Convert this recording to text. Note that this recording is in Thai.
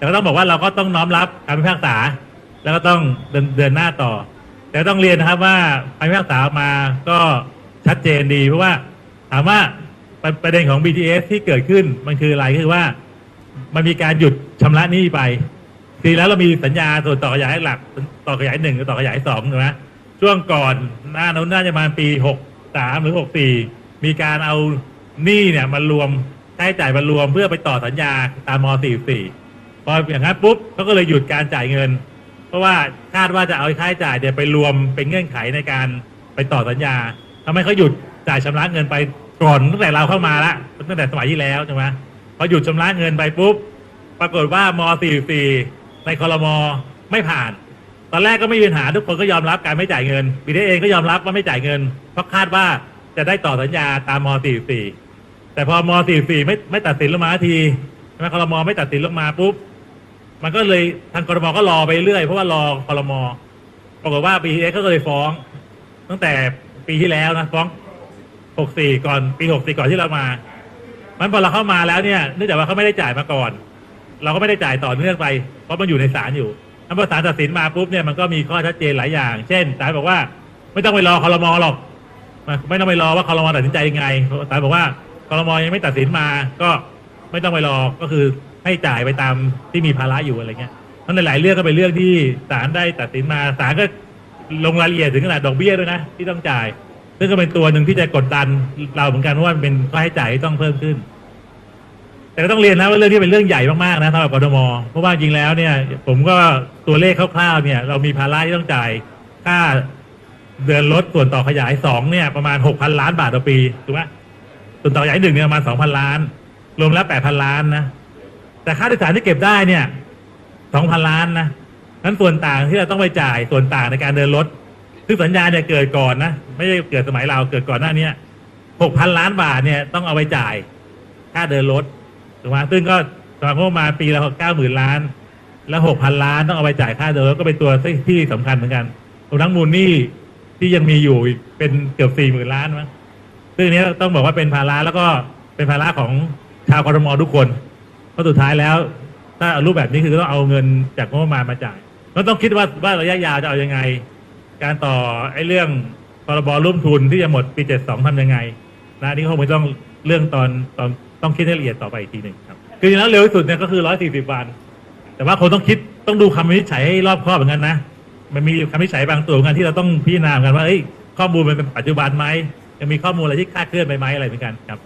แต่ก็ต้องบอกว่าเราก็ต้องน้อมรับการพิพากษา แล้วก็ต้องเดินเดินหน้าต่อ แต่ต้องเรียนนะครับว่าการพิพากษาออกมาก็ชัดเจนดีเพราะว่าถามว่าประประเด็นของ BTS ที่เกิดขึ้นมันคืออะไรคือว่า มันมีการหยุดชำระหนี้ไปทีแล้วเรามีสัญญาส่วนต่อขยายหลัก ต่อขยายหนึ่งต่อขยายสองถูกไหมช่วงก่อนหน้าน้นน่าจะมาปีหกสามหรือหกสี่มีการเอาหนี้เนี่ยมารวมใช้จ่ายมารวมเพื่อไปต่อสัญญาตามมสี่สี่ ออย่างนั้นปุ๊บเขาก็เลยหยุดการจ่ายเงิน เพราะว่าคาดว่าจะเอาค่าใช้จ่ายเนี่ยไปรวมเป็นเงื่อนไขในการไปต่อสัญญาทำให้เขาหยุดจ่ายชำระเงินไปก่อนตั้งแต่เราเข้ามาละตั้งแต่สมัยที่แล้วใช่ไหมพอหยุดชำระเงินไปปุ๊บปรากฏว่าม44ในคอรมอไม่ผ่าน ตอนแรกก็ไม่มีปัญหาทุกคนก็ยอมรับการไม่จ่ายเงินบีเเองก็ยอมรับว่าไม่จ่ายเงิน เพราะคาดว่าจะได้ต่อสัญญาตามม44แต่พอม44ไม่ไม่ตัดสินลงมาทีใช่ไหมคอรมอไม่ตัดสินลงมาปุ๊บ มันก็เลยทางคอรมอก็รอไปเรื่อยเพราะว่ารอคอรมอปรากฏว่าบีเอก็เลยฟ้อง ตั้งแต่ปีที่แล้วนะฟ้อง 64 ก่อนปี 64 ก่อนที่เรามา มันพอเราเข้ามาแล้วเนี่ยเนื่องจากว่าเขาไม่ได้จ่ายมาก่อน เราก็ไม่ได้จ่ายต่อเนื่องไป เพราะมันอยู่ในศาลอยู่ถ้าพอศาลตัดสินมาปุ๊บเนี่ยมันก็มีข้อชัดเจนหลายอย่าง เช่นศาลบอกว่า ไม่ต้องไปรอคอรมอหรอกไม่ต้องไปรอว่าคอรมอตัดสินใจยังไงศาลบอกว่าคอรมอยังไม่ตัดสินมาก็ ไม่ต้องไปรอก็คือให้จ่ายไปตามที่มีภาระอยู่อะไรเงี้ยทั้งหลายเรื่องก็เป็นเรื่องที่ศาลได้ตัดสินมาศาลก็ลงรายละเอียดถึงขนาดดอกเบี้ยด้วยนะที่ต้องจ่าย ซึ่งก็เป็นตัวหนึ่งที่จะกดดันเราเหมือนกันว่ามันเป็นค่าใช้จ่ายที่ต้องเพิ่มขึ้น แต่ก็ต้องเรียนนะว่าเรื่องนี้เป็นเรื่องใหญ่มากๆนะสำหรับกทมเพราะว่าจริงแล้วเนี่ย ผมก็ตัวเลขคร่าวๆเนี่ย เรามีภาระที่ต้องจ่ายค่าเดินรถส่วนต่อขยายสองเนี่ยประมาณหกพันล้านบาทต่อปีถูกไหมส่วนต่อขยายหนึ่งเนี่ยประมาณสองพันล้าน รวมแล้วแปดพันล้านนะ แต่ค่าโดยสารที่เก็บได้เนี่ยสองพันล้านนะนั้นส่วนต่างที่เราต้องไปจ่ายส่วนต่างในการเดินรถซึ่งสัญญาเนี่ยเกิดก่อนนะ ไม่ได้เกิดสมัยเราเกิดก่อนหน้าเนี้หกพันล้านบาทเนี่ยต้องเอาไปจ่ายค่าเดินรถถูกไหมซึ่งก็สมัครงบมาปีละเก้าหมื่นล้าน แล้วหกพันล้านต้องเอาไปจ่ายค่าเดินรถก็เป็นตัวที่สำคัญเหมือนกันรวมทั้งมูลหนี้ที่ยังมีอยู่เป็นเกือบสี่หมื่นล้านมั้งซึ่งนนี้ต้องบอกว่าเป็นภาระแล้วก็เป็นภาระของ ชาวกรทมทุกคนเพราะสุดท้ายแล้ว ถ้าเอารูปแบบนี้คือต้องเอาเงินจากงบประมาณมาจ่ายเราต้องคิดว่าว่าระยะยาวจะเอายังไง การต่อไอ้เรื่องพรบร่วมทุนที่จะหมดปี72ทำยังไงนะนี่คงไม่ต้องเรื่องตอนตอนต้องคิดให้ละเอียดต่อไปอีกทีหนึ่งครับคือจริงแล้วเร็วที่สุดเนี่ยก็คือ140วัน แต่ว่าคนต้องคิดต้องดูคำวินิจฉัยให้รอบคอบเหมือนกันนะมันมีคำวินิจฉัยบางตัวเหมือนกันที่เราต้องพิจารณาเหมือนกันว่าข้อมูลมันเป็นปัจจุบันไหมยังมีข้อมูลอะไรที่คลาดเคลื่อนไปไหมอะไรเหมือนกันครับ